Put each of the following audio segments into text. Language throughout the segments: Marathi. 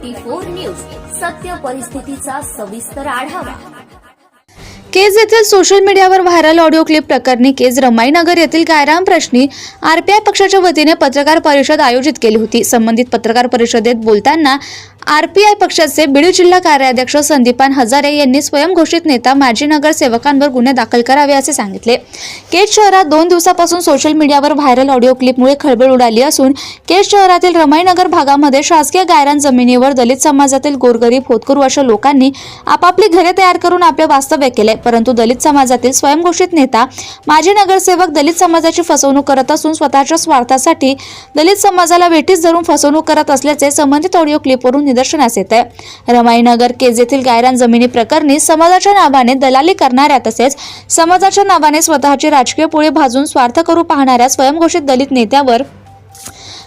Twenty four news. सत्य परिस्थितीचा सविस्तर आढावा. केज येथील सोशल मीडियावर व्हायरल ऑडिओ क्लिप प्रकरणी केज रमाईनगर येथील कायराम प्रश्नी आरपीआय पक्षाच्या वतीने पत्रकार परिषद आयोजित केली होती. संबंधित पत्रकार परिषदेत बोलताना आरपीआय पक्षाचे बीड जिल्हा कार्याध्यक्ष संदीपान हजारे यांनी स्वयंघोषित नेता माजी नगरसेवकांवर गुन्हे दाखल करावे असे सांगितले. केज शहरात दोन दिवसापासून सोशल मीडियावर व्हायरल ऑडिओ क्लिपमुळे खळबळ उडाली असून केज शहरातील रमाईनगर भागामध्ये शासकीय गायरान जमिनीवर दलित समाजातील गोरगरीब होतकरू अशा लोकांनी आपापली घरे तयार करून आपले वास्तव्य केले. परंतु दलित समाजातील स्वयंघोषित नेता माजी नगरसेवक दलित समाजाची फसवणूक करत असून स्वतःच्या स्वार्थासाठी दलित समाजाला वेठीस धरून फसवणूक करत असल्याचे संबंधित ऑडिओ क्लिपवरून निदर्शनास येत आहे रमाईनगर केज येथील गायरान जमिनी प्रकरणी समाजाच्या नावाने दलाली करणाऱ्या तसेच समाजाच्या नावाने स्वतःची राजकीय पोळी भाजून स्वार्थ करू पाहणाऱ्या स्वयंघोषित दलित नेत्यावर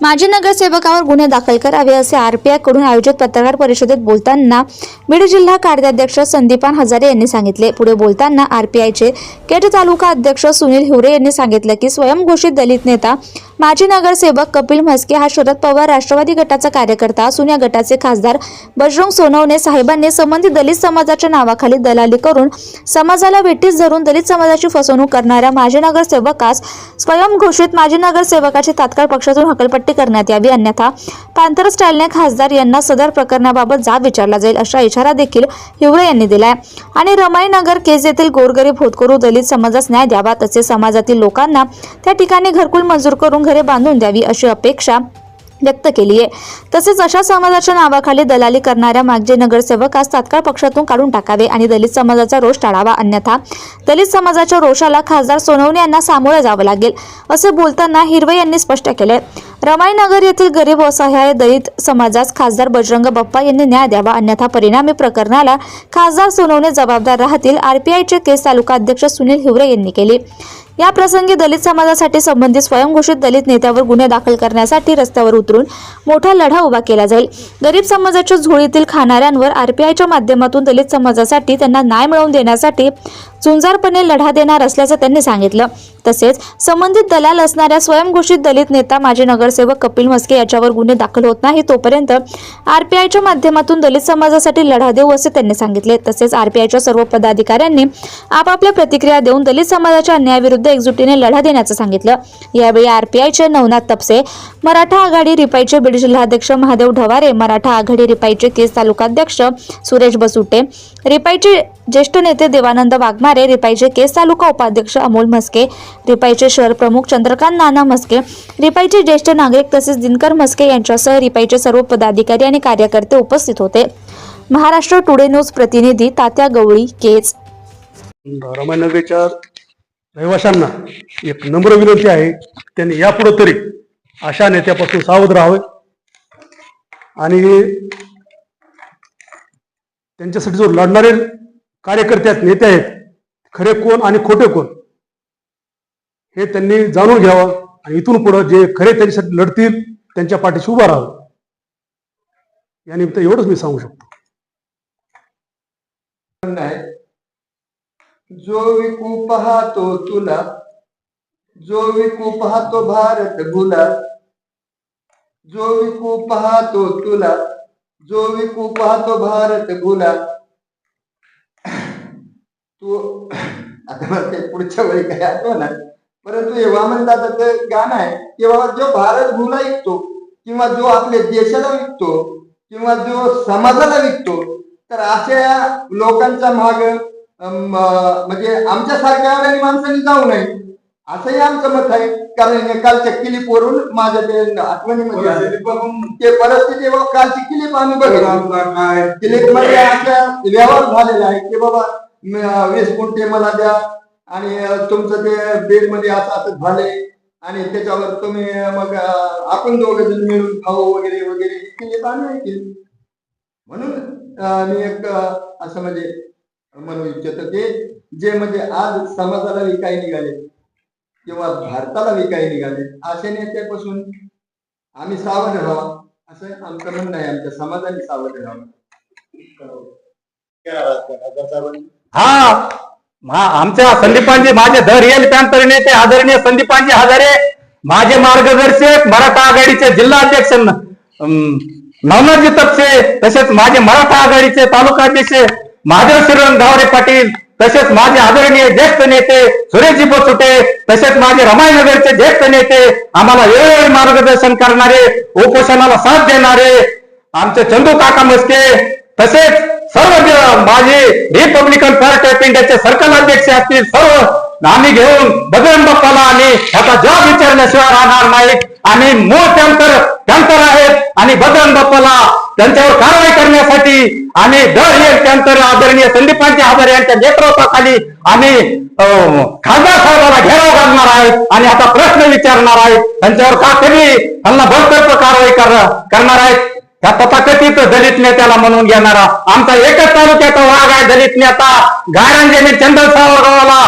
माजी नगरसेवकावर गुन्हे दाखल करावे असे आरपीआयकडून आयोजित पत्रकार परिषदेत बोलताना बीड जिल्हा कार्याध्यक्ष संदीपान हजारे यांनी सांगितले. पुढे बोलताना आरपीआयचे केट तालुका अध्यक्ष सुनील हिवरे यांनी सांगितलं की स्वयंघोषित दलित नेता माजी नगरसेवक कपिल म्हस्के हा शरद पवार राष्ट्रवादी गटाचा कार्यकर्ता असून या गटाचे खासदार बजरंग सोनवणे साहेबांनी संबंधित दलित समाजाच्या नावाखाली दलाली करून समाजाला वेठीस धरून दलित समाजाची फसवणूक करणाऱ्या माजी नगरसेवकास स्वयंघोषित माजी नगरसेवकाची तात्काळ पक्षातून हकलपट्टी करण्यात यावी अन्यथा पॅन्थर स्टाईलने खासदार यांना सदर प्रकरणाबाबत जाब विचारला जाईल असा इशारा देखील हिवरे यांनी दिलाय. आणि रमाईनगर केस येथील गोरगरीब होतकरू दलित समाजास न्याय द्यावा तसेच समाजातील लोकांना त्या ठिकाणी घरकुल मंजूर करून घरे बांधून द्यावी अशी अपेक्षा व्यक्त केली आहे तसेच अशा समाजाच्या नावाखाली दलाली करणाऱ्या मागजे आज तात्काळ पक्षातून काढून टाकावे आणि दलित समाजाचा रोष टाळावा. अन्यथा दलित समाजाच्या रोषाला खासदार सोनवणे यांना सामोरं जावं लागेल असे बोलताना हिरवे यांनी स्पष्ट केले रमाईनगर येथील गरीब असहाय दलित समाजास खासदार बजरंग बाप्पा यांनी न्याय द्यावा. अन्यथा परिणामी प्रकरणाला खासदार सोनवणे जबाबदार राहतील आरपीआयचे केस तालुका अध्यक्ष सुनील हिवरे यांनी केली. या प्रसंगी दलित समाजासाठी संबंधित स्वयंघोषित दलित नेत्यावर गुन्हे दाखल करण्यासाठी रस्त्यावर उतरून मोठा लढा उभा केला जाईल. गरीब समाजाच्या झोळीतील खाणाऱ्यांवर आरपीआयच्या माध्यमातून दलित समाजासाठी त्यांना न्याय मिळवून देण्यासाठी झुंजारपणे लढा देणार असल्याचं त्यांनी सांगितलं. तसेच संबंधित दलाल असणाऱ्या स्वयंघोषित दलित नेता माजी नगरसेवक कपिल मस्के याच्यावर गुन्हे दाखल होत नाही तोपर्यंत आरपीआयच्या माध्यमातून दलित समाजासाठी लढा देऊ असे त्यांनी सांगितले. तसेच आरपीआयच्या सर्व पदाधिकाऱ्यांनी आपापल्या प्रतिक्रिया देऊन दलित समाजाच्या अन्यायाविरुद्ध एकजुटीने लढा देण्याचं सांगितलं. यावेळी आरपीआयचे नवनाथ तपसे मराठा आघाडी रिपाईचे बीड जिल्हाध्यक्ष महादेव ढवारे मराठा आघाडी रिपाईचे केस तालुकाध्यक्ष सुरेश बसुटे रिपाईचे ज्येष्ठ नेते देवानंद वाघमारे रिपाईचे केस तालुका उपाध्यक्ष अमोल म्हस्के रिपाईचे शहर प्रमुख चंद्रकांत नाना म्हस्के रिपाईचे ज्येष्ठ नागरिक तसेच दिनकर म्हस्के यांच्यासह रिपाईचे सर्व पदाधिकारी आणि कार्यकर्ते उपस्थित होते. महाराष्ट्र टुडे न्यूज प्रतिनिधी तात्या गवळी केज. रमानगरच्या रहिवाशांना एक नम्र विनंती आहे त्यांनी यापुढे तरी अशा नेत्यापासून सावध राहावे आणि त्यांच्यासाठी जो लढणारे कार्यकर्ते आहेत नेते आहेत खरे कोण आणि खोटे कोण? हे त्यांनी जाणून घ्यावं आणि इथून पुढं जे खरे त्यांच्यासाठी लढतील त्यांच्या पाठीशी उभा राहावं. या निमित्त एवढंच मी सांगू शकतो. जो विकू पाहतो तुला जो विकू पाहतो भारत भुला जो विकू पाहतो तुला जो विकू पाहतो भारत भुला तू आता मला ते पुढच्या वेळी काही आठवणार. परंतु हे दादाचं गाणं आहे की बाबा जो भारत भुला विकतो किंवा जो आपल्या देशाला विकतो किंवा जो समाजाला विकतो तर अशा लोकांच्या माग म्हणजे आमच्या सारख्या अडाणी माणसांनी जाऊ नये. असंही आमचं मत आहे. कारण कालच्या क्लिप वरून माझ्या ते आठवणीमध्ये. ते परिस्थिती कालची क्लिप आम्ही बघितली. क्लिपमध्ये अशा व्यवहार झालेला आहे की बाबा वीस गुंठे मला द्या. आणि तुमचं ते बेडमध्ये असं असं झाले आणि त्याच्यावर तुम्ही मग आपण दोघ जण मिळून खाऊ वगैरे वगैरे ही क्लिप आम्ही म्हणून मी एक असं म्हणजे म्हणू इच्छितो की जे म्हणजे आज समाजाला विकाय निघाले किंवा भारताला विकाय निघाले अशा नेत्यापासून आम्ही सावध राहावं. असं आमचं म्हणणं आहे. आमच्या समाजाने सावध राहावं. हा आमच्या संदीपांजी माझे द रिअल पॅन्थर नेते आदरणीय संदीपांजी हजारे माझे मार्गदर्शक मराठा आघाडीचे जिल्हाध्यक्ष नवनाथजी तपसे तसेच माझे मराठा आघाडीचे तालुकाध्यक्ष महादेव श्रीरंग गावरे पाटील तसेच माझे आदरणीय ज्येष्ठ नेते सुरेशजी बोचुटे तसेच माझे रमाईनगरचे ज्येष्ठ नेते आम्हाला वेळोवेळी मार्गदर्शन करणारे उपोषणाला साथ देणारे आमचे चंदू काका मस्के तसेच सर्व माझे रिपब्लिकन पार्टी ऑफ इंडियाचे सर्कल अध्यक्ष असतील सर्व. आम्ही घेऊन बजरंग बाप्पाला आम्ही आता जॉब विचारल्याशिवाय राहणार नाहीत. आणि मूळ टँकर टँकर आहेत आणि बजरंग बाप्पाला त्यांच्यावर कारवाई करण्यासाठी आणि दर हे टँकर आदरणीय संदीपांचे आधार यांच्या नेतृत्वाखाली आम्ही खासदार साहेबाला घेराव घालणार आहेत आणि आता प्रश्न विचारणार आहेत. त्यांच्यावर का कधी त्यांना भरतर्फ कारवाई कर- करणार आहेत? त्या तथाकथित दलित नेत्याला म्हणून घेणारा आमचा एकच तालुक्याचा वाघ आहे दलित नेता. गारांजेने चंदन सावरगावाला.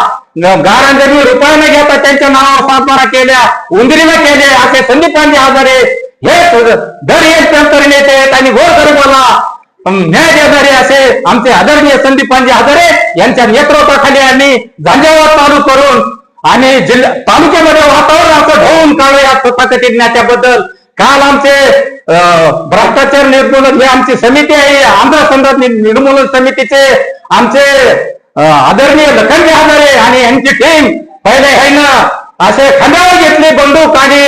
गारांजेने रुपयाने घेता त्यांच्या नावावर सातबारा केल्या उंदरीला केले असे संदीपांचे आजारे. हे दर एक नंतर नेते आहेत आणि गोरगरिबाला न्याय देणारे असे आमचे आदरणीय संदीपांजी आजारे यांच्या नेतृत्वाखाली आणि झांजेवर चालू करून आणि जिल्हा तालुक्यामध्ये वातावरण असं ढवून काढूया तथाकथित नेत्याबद्दल. काल आमचे भ्रष्टाचार निर्मूलन हे आमची समिती आहे आंध्र संघात निर्मूलन समितीचे आमचे आदरणीय लखनजी आजारे आणि यांची टीम पहिले आहे ना असे खांद्यावर घेतले बंदूक आणि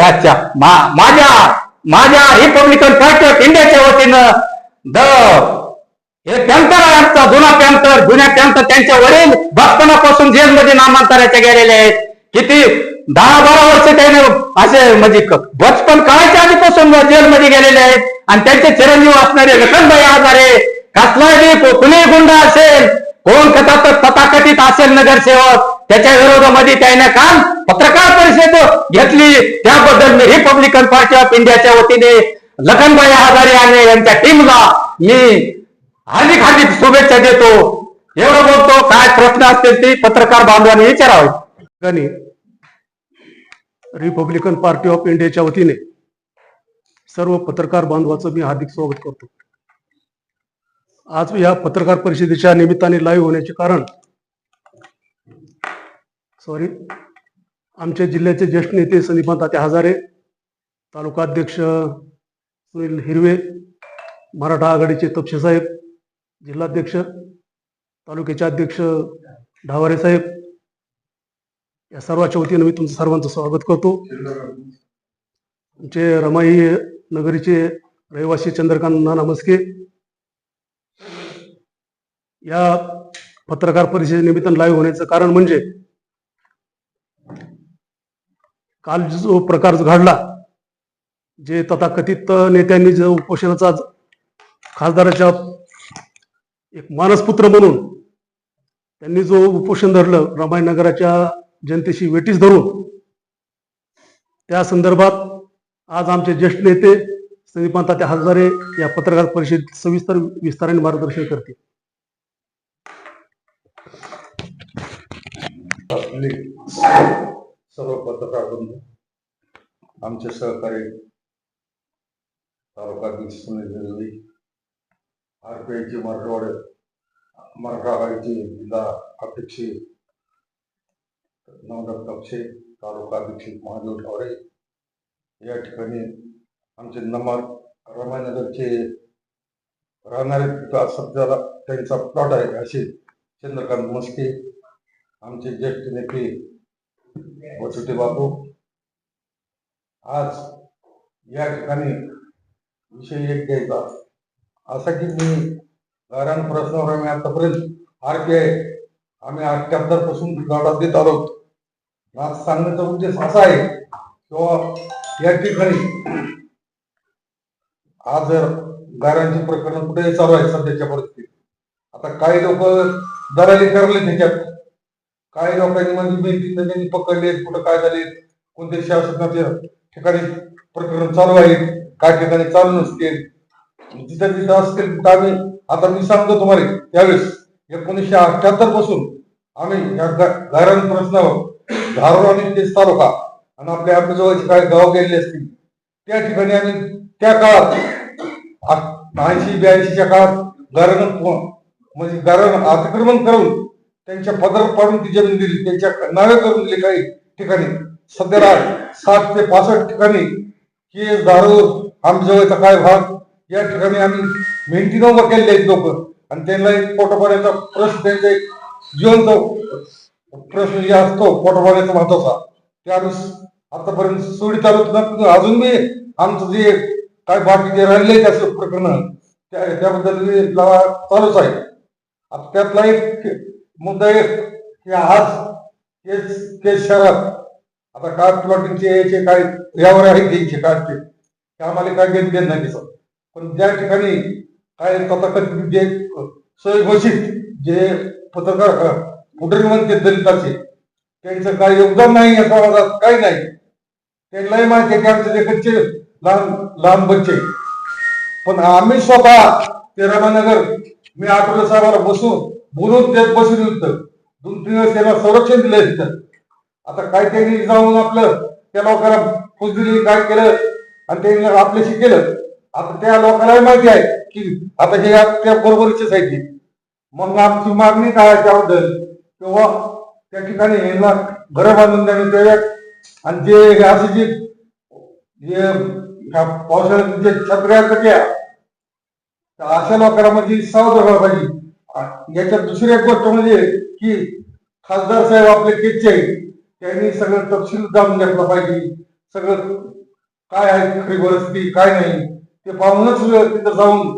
अच्छा माझ्या माझ्या रिपब्लिकन पार्टी ऑफ इंडियाच्या वतीनं द हे पॅन्थर आमचा जुना पॅन्थर जुन्या पॅन्थर त्यांच्या वडील बचपनापासून जेलमध्ये नामांतराच्या गेलेले आहेत. किती? दहा बारा वर्ष त्याने असे म्हणजे क- बचपन काळाच्या आधीपासून जेलमध्ये गेलेले आहेत. आणि त्यांचे चिरंजीव असणारे लखनबाई आजारे कसलाही कुणी गुंड असेल कोण कथात तथाकथित असेल नगरसेवक त्याच्या विरोधामध्ये त्याने काल पत्रकार परिषद घेतली. त्याबद्दल मी रिपब्लिकन पार्टी ऑफ इंडियाच्या वतीने लखनबाई हजारे आणि यांच्या टीमला मी हार्दिक हार्दिक शुभेच्छा देतो. एवढं बोलतो. काय प्रश्न असतील ते पत्रकार बांधवांनी विचारावे. ठिकाणी रिपब्लिकन पार्टी ऑफ इंडियाच्या वतीने सर्व पत्रकार बांधवाचं मी हार्दिक स्वागत करतो. आज या पत्रकार परिषदेच्या निमित्ताने लाईव्ह होण्याचे कारण सॉरी आमच्या जिल्ह्याचे ज्येष्ठ नेते संदीपान तात्या हजारे तालुकाध्यक्ष सुनील हिरवे मराठा आघाडीचे तपशे साहेब जिल्हाध्यक्ष तालुक्याचे अध्यक्ष ढावारे साहेब या सर्वांच्या वतीनं मी तुमचं सर्वांचं स्वागत करतो. आमचे रमाई नगरीचे रहिवासी चंद्रकांत नाना मस्के या पत्रकार परिषदेनिमित्त लाईव्ह होण्याचं कारण म्हणजे काल जो प्रकार घडला जे तथाकथित नेत्यांनी जो उपोषणाचा खासदाराच्या एक मानसपुत्र म्हणून त्यांनी जो उपोषण धरलं रमाई नगराच्या जनतेशी वेटीस धरून. त्या संदर्भात आज आमचे ज्येष्ठ नेते संदीपान तात्या हजारे या पत्रकार परिषदेत सविस्तर विस्ताराने मार्गदर्शन करतील. सर्व पत्रकार बंधू आमचे सहकारी तालुकाध्यक्ष सुनील रेल्वे आरपीआयचे मराठवाडे मराठा आघाडीचे जिल्हा अध्यक्ष नवनाथ कपशे तालुका अध्यक्ष महादेव ठावरे. या ठिकाणी आमचे नमार रमानगरचे राहणारे तिथं सध्याला त्यांचा प्लॉट आहे असे चंद्रकांत मस्के आमचे ज्येष्ठ नेते वसुटे बापू. आज या ठिकाणी विषय एक घ्यायचा. असा की मी गारान प्रश्नावर आम्ही आतापर्यंत आर आहे आय आम्ही अठ्ठ्याहत्तरपासून लढा देत आलो. आज सांगण्याचा उद्देश असा आहे किंवा या ठिकाणी आज जर गारांची प्रकरण कुठे चालू आहे सध्याच्या परिस्थितीत आता काही लोक दलाली करले त्याच्यात. काही लोकांनी म्हणजे मेहनती त्यांनी पकडले कुठं काय झाले कोणत्या शासनाच्या ठिकाणी प्रकरण चालू आहेत काय ठिकाणी चालू नसतील जिथं तिथं असतील तर आम्ही आता मी सांगतो तुम्हाला त्यावेळेस एकोणीसशे अठ्याहत्तरपासून आम्ही या गारण प्रश्नावर धारोड आणि तेच तालुका आणि आपल्या आपल्या जवळचे काय गाव गेलेले असतील त्या ठिकाणी आम्ही त्या काळात ऐंशी ब्याऐंशीच्या काळात गारण म्हणजे गारण अतिक्रमण करून त्यांच्या पदर पाडून ती जमीन दिली. त्यांच्या नावे करून दिली काही ठिकाणी. सध्याला साठ ते पासष्ट ठिकाणी केस दारू आमच्याजवळचा काय भाग या ठिकाणी आम्ही मेहनतीनं उभं केलेले आहेत लोक. आणि त्यांना एक पोटोपाण्याचा प्रश्न त्यांचा एक जिवंत प्रश्न जे असतो पोटोपाण्याचा महत्त्वाचा. त्यानुस आतापर्यंत सोडी तालुक्यात अजून मी आमचं जे काय बाकीचे राहिले त्याचं प्रकरण त्या त्याबद्दल चालूच आहे. आता त्यातला एक मुद्दा एक की आज केस केस शहरात आता काय प्लॉटिंगचे याचे काय यावर आहे घ्यायचे काय ते आम्हाला काय घेत घेत नाही दिसत. पण ज्या ठिकाणी काय तथाकथित जे स्वयंघोषित घोषित जे पत्रकार पुढील म्हणते दलिताचे. त्यांचं काय योगदान नाही या समाजात काही नाही. त्यांनाही माहिती आहे की आमचे जे कच्चे लहान लहान बच्चे. पण आम्ही स्वतः ते रामानगर मी आठवले साहेबाला बसून बोलून त्यात बसून होतं. दोन तीन दिवस त्यांना संरक्षण दिलं तिथं आता काय त्यांनी जाऊन आपलं त्या लोकांना फुस दिली काय केलं आणि त्यांनी आपल्याशी केलं. आता त्या लोकांनाही माहिती आहे की आता हे त्या बरोबरीचेच आहे की मग आमची मागणी काय त्याबद्दल? तेव्हा त्या ठिकाणी यांना घरं बांधून देण्यात याव्यात आणि जे असे जे जे ह्या पावसाळ्यात जे छत्र्या कट्या तर अशा लोकांना म्हणजे सावध व्हायला पाहिजे. याच्यात दुसरी एक गोष्ट म्हणजे की खासदार साहेब आपले केचे आहेत त्यांनी सगळं तपशील जाणून घेतला पाहिजे. सगळं काय आहे खरी परिस्थिती काय नाही ते पाहूनच तिथं जाऊन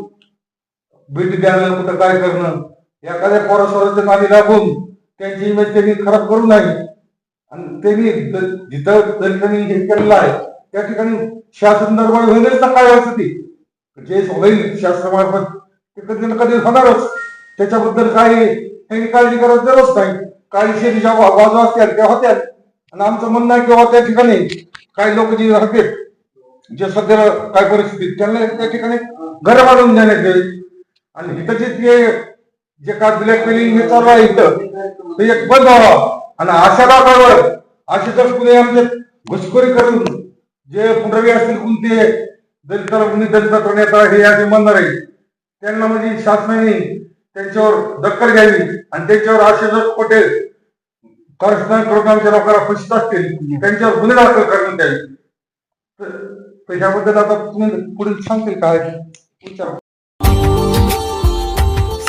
भेट द्यायला कुठं काय करणं. एखाद्या पोरासोराच्या नादी लागून त्यांची इमेज त्यांनी खराब करू नये आणि त्यांनी जिथं दलितांनी हे केलेलं आहे त्या ठिकाणी शासन दरबार होईलच ना काय असं ते जे होईल शासनामार्फत ते कधी ना कधी होणारच. त्याच्याबद्दल काही त्यांनी काळजी करायची गरज नाही. काळजी ज्या बाजू असतील त्या होत्या आणि आमचं म्हणणं आहे किंवा त्या ठिकाणी काही लोक जे राहतील जे सध्या काय परिस्थिती त्यांना त्या ठिकाणी घर बांधून देण्यात येईल. आणि इथं जे ते जे काय ब्लॅकमेलिंग हे चालू आहे इथं. ते एक बंद व्हावं. आणि अशा भागावर असे जर कुणी आमचे घुसखोरी करून जे पुढारी असतील कोणते दलिताला कुणी दलित नेता हे असे म्हणणार आहे त्यांना म्हणजे शासनाने त्यांच्यावर दखल घ्यावी आणि त्यांच्यावर असे जर खोटे कारस्थान करून आमच्या लोकांना फसित असतील त्यांच्यावर गुन्हे दाखल करण्यात यावे. तर- ह्याबद्दल आता तुम्ही पुढील सांगतील काय? विचार.